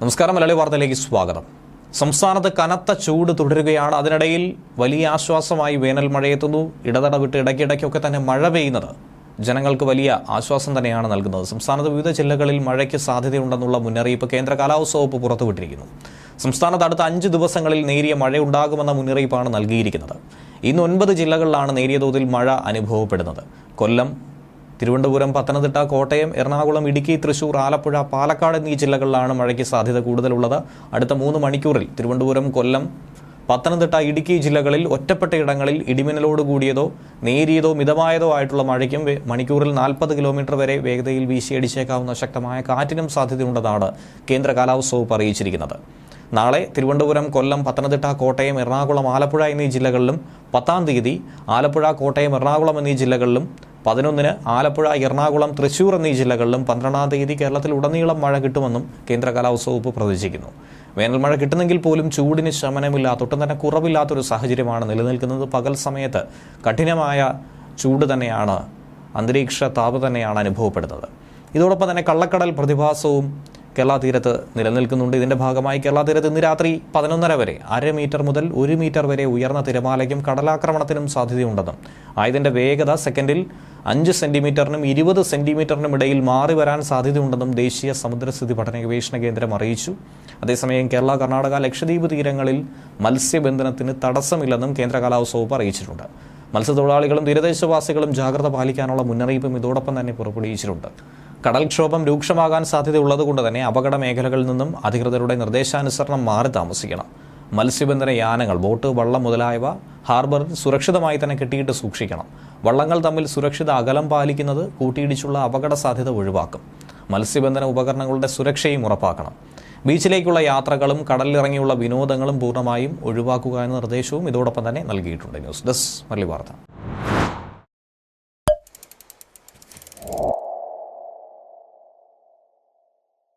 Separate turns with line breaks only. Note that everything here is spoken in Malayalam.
നമസ്കാരം മലയാളി വാർത്തയിലേക്ക് സ്വാഗതം. സംസ്ഥാനത്ത് കനത്ത ചൂട് തുടരുകയാണ്. അതിനിടയിൽ വലിയ ആശ്വാസമായി വേനൽ മഴയെത്തുന്നു. ഇടതട വിട്ട് ഇടയ്ക്കിടയ്ക്കൊക്കെ തന്നെ മഴ പെയ്യുന്നത് ജനങ്ങൾക്ക് വലിയ ആശ്വാസം തന്നെയാണ് നൽകുന്നത്. സംസ്ഥാനത്ത് വിവിധ ജില്ലകളിൽ മഴയ്ക്ക് സാധ്യതയുണ്ടെന്നുള്ള മുന്നറിയിപ്പ് കേന്ദ്ര കാലാവസ്ഥ വകുപ്പ് പുറത്തുവിട്ടിരിക്കുന്നു. സംസ്ഥാനത്ത് അടുത്ത അഞ്ച് ദിവസങ്ങളിൽ നേരിയ മഴയുണ്ടാകുമെന്ന മുന്നറിയിപ്പാണ് നൽകിയിരിക്കുന്നത്. ഇന്ന് ഒൻപത് ജില്ലകളിലാണ് നേരിയ തോതിൽ മഴ അനുഭവപ്പെടുന്നത്. കൊല്ലം തിരുവനന്തപുരം പത്തനംതിട്ട കോട്ടയം എറണാകുളം ഇടുക്കി തൃശൂർ ആലപ്പുഴ പാലക്കാട് എന്നീ ജില്ലകളിലാണ് മഴയ്ക്ക് സാധ്യത കൂടുതലുള്ളത്. അടുത്ത മൂന്ന് മണിക്കൂറിൽ തിരുവനന്തപുരം കൊല്ലം പത്തനംതിട്ട ഇടുക്കി ജില്ലകളിൽ ഒറ്റപ്പെട്ട ഇടങ്ങളിൽ ഇടിമിന്നലോട് കൂടിയതോ നേരിയതോ മിതമായതോ ആയിട്ടുള്ള മഴയ്ക്കും മണിക്കൂറിൽ നാൽപ്പത് കിലോമീറ്റർ വരെ വേഗതയിൽ വീശിയടിച്ചേക്കാവുന്ന ശക്തമായ കാറ്റിനും സാധ്യതയുണ്ടെന്നാണ് കേന്ദ്ര കാലാവസ്ഥ വകുപ്പ് അറിയിച്ചിരിക്കുന്നത്. നാളെ തിരുവനന്തപുരം കൊല്ലം പത്തനംതിട്ട കോട്ടയം എറണാകുളം ആലപ്പുഴ എന്നീ ജില്ലകളിലും പത്താം തീയതി ആലപ്പുഴ കോട്ടയം എറണാകുളം എന്നീ ജില്ലകളിലും പതിനൊന്നിന് ആലപ്പുഴ എറണാകുളം തൃശൂർ എന്നീ ജില്ലകളിലും പന്ത്രണ്ടാം തീയതി കേരളത്തിൽ ഉടനീളം മഴ കിട്ടുമെന്നും കേന്ദ്ര കാലാവസ്ഥ വകുപ്പ് പ്രവചിക്കുന്നു വേനൽ മഴ കിട്ടുന്നെങ്കിൽ പോലും ചൂടിന് ശമനമില്ലാത്ത ഒട്ടും തന്നെ കുറവില്ലാത്തൊരു സാഹചര്യമാണ് നിലനിൽക്കുന്നത്. പകൽ സമയത്ത് കഠിനമായ ചൂട് തന്നെയാണ് അന്തരീക്ഷ താപ തന്നെയാണ് അനുഭവപ്പെടുന്നത്. ഇതോടൊപ്പം തന്നെ കള്ളക്കടൽ പ്രതിഭാസവും കേരള തീരത്ത് നിലനിൽക്കുന്നുണ്ട്. ഇതിന്റെ ഭാഗമായി കേരള തീരത്ത് ഇന്ന് രാത്രി പതിനൊന്നര വരെ അര മീറ്റർ മുതൽ ഒരു മീറ്റർ വരെ ഉയർന്ന തിരമാലയ്ക്കും കടലാക്രമണത്തിനും സാധ്യതയുണ്ടെന്നും ആയതിന്റെ വേഗത സെക്കൻഡിൽ അഞ്ച് സെന്റിമീറ്ററിനും ഇരുപത് സെന്റിമീറ്ററിനും ഇടയിൽ മാറി വരാൻ സാധ്യതയുണ്ടെന്നും ദേശീയ സമുദ്രസ്ഥിതി പഠന ഗവേഷണ കേന്ദ്രം അറിയിച്ചു. അതേസമയം കേരള കർണാടക ലക്ഷദ്വീപ് തീരങ്ങളിൽ മത്സ്യബന്ധനത്തിന് തടസ്സമില്ലെന്നും കേന്ദ്ര കാലാവസ്ഥ വകുപ്പ് അറിയിച്ചിട്ടുണ്ട്. മത്സ്യത്തൊഴിലാളികളും തീരദേശവാസികളും ജാഗ്രത പാലിക്കാനുള്ള മുന്നറിയിപ്പും ഇതോടൊപ്പം തന്നെ പുറപ്പെടുവിച്ചിട്ടുണ്ട്. കടൽക്ഷോഭം രൂക്ഷമാകാൻ സാധ്യതയുള്ളതുകൊണ്ട് തന്നെ അപകട മേഖലകളിൽ നിന്നും അധികൃതരുടെ നിർദ്ദേശാനുസരണം മാറി താമസിക്കണം. മത്സ്യബന്ധന യാനങ്ങൾ ബോട്ട് വള്ളം മുതലായവ ഹാർബറിൽ സുരക്ഷിതമായി തന്നെ കെട്ടിയിട്ട് സൂക്ഷിക്കണം. വള്ളങ്ങൾ തമ്മിൽ സുരക്ഷിത അകലം പാലിക്കുന്നത് കൂട്ടിയിടിച്ചുള്ള അപകട സാധ്യത ഒഴിവാക്കും. മത്സ്യബന്ധന ഉപകരണങ്ങളുടെ സുരക്ഷയും ഉറപ്പാക്കണം. ബീച്ചിലേക്കുള്ള യാത്രകളും കടലിലിറങ്ങിയുള്ള വിനോദങ്ങളും പൂർണമായും ഒഴിവാക്കുക എന്ന നിർദ്ദേശവും ഇതോടൊപ്പം തന്നെ നൽകിയിട്ടുണ്ട്. ന്യൂസ് ഡെസ്ക് മല്ലി വാർത്ത.